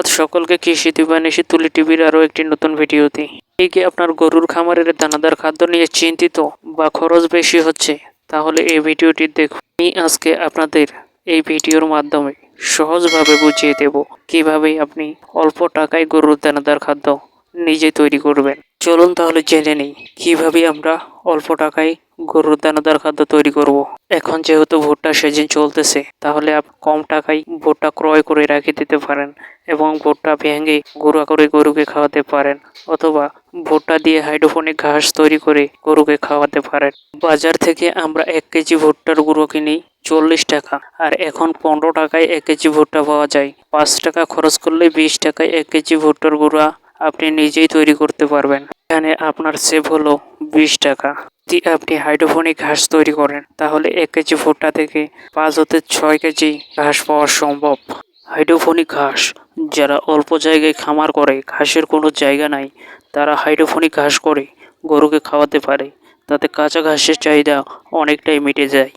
ধন্যবাদ সকলকে কৃষি দিবানিশি তুলি টিভির আরও একটি নতুন ভিডিওতে। এই কি আপনার গরুর খামারের দানাদার খাদ্য নিয়ে চিন্তিত বা খরচ বেশি হচ্ছে, তাহলে এই ভিডিওটি দেখুন। আমি আজকে আপনাদের এই ভিডিওর মাধ্যমে সহজভাবে বুঝিয়ে দেব কীভাবে আপনি অল্প টাকায় গরুর দানাদার খাদ্য নিজে তৈরি করবেন। চলুন তাহলে জেনে নিই, কীভাবে আমরা অল্প টাকায় গরুর দানাদার খাদ্য তৈরি করব। এখন যেহেতু ভুট্টা সিজন চলতেছে, তাহলে আপনি কম টাকায় ভুট্টা ক্রয় করে রেখে দিতে পারেন এবং ভুট্টা ভেঙে গুঁড়া করে গরুকে খাওয়াতে পারেন অথবা ভুট্টা দিয়ে হাইড্রোফোনিক ঘাস তৈরি করে গরুকে খাওয়াতে পারেন। বাজার থেকে আমরা এক কেজি ভুট্টার গুঁড়ো কিনি চল্লিশ টাকা আর এখন পনেরো টাকায় এক কেজি ভুট্টা পাওয়া যায়। পাঁচ টাকা খরচ করলে বিশ টাকায় এক কেজি ভুট্টার গুঁড়া আপনি নিজেই তৈরি করতে পারবেন। এখানে আপনার সেভ হলো বিশ টাকা। যদি আপনি হাইড্রোফোনিক ঘাস তৈরি করেন, তাহলে এক কেজি ভুট্টা থেকে পাঁচ হতে ছয় কেজি ঘাস পাওয়া সম্ভব। হাইড্রোফোনিক ঘাস, যারা অল্প জায়গায় খামার করে, ঘাসের কোনো জায়গা নাই, তারা হাইড্রোফোনিক ঘাস করে গরুকে খাওয়াতে পারে। তাতে কাঁচা ঘাসের চাহিদা অনেকটাই মিটে যায়।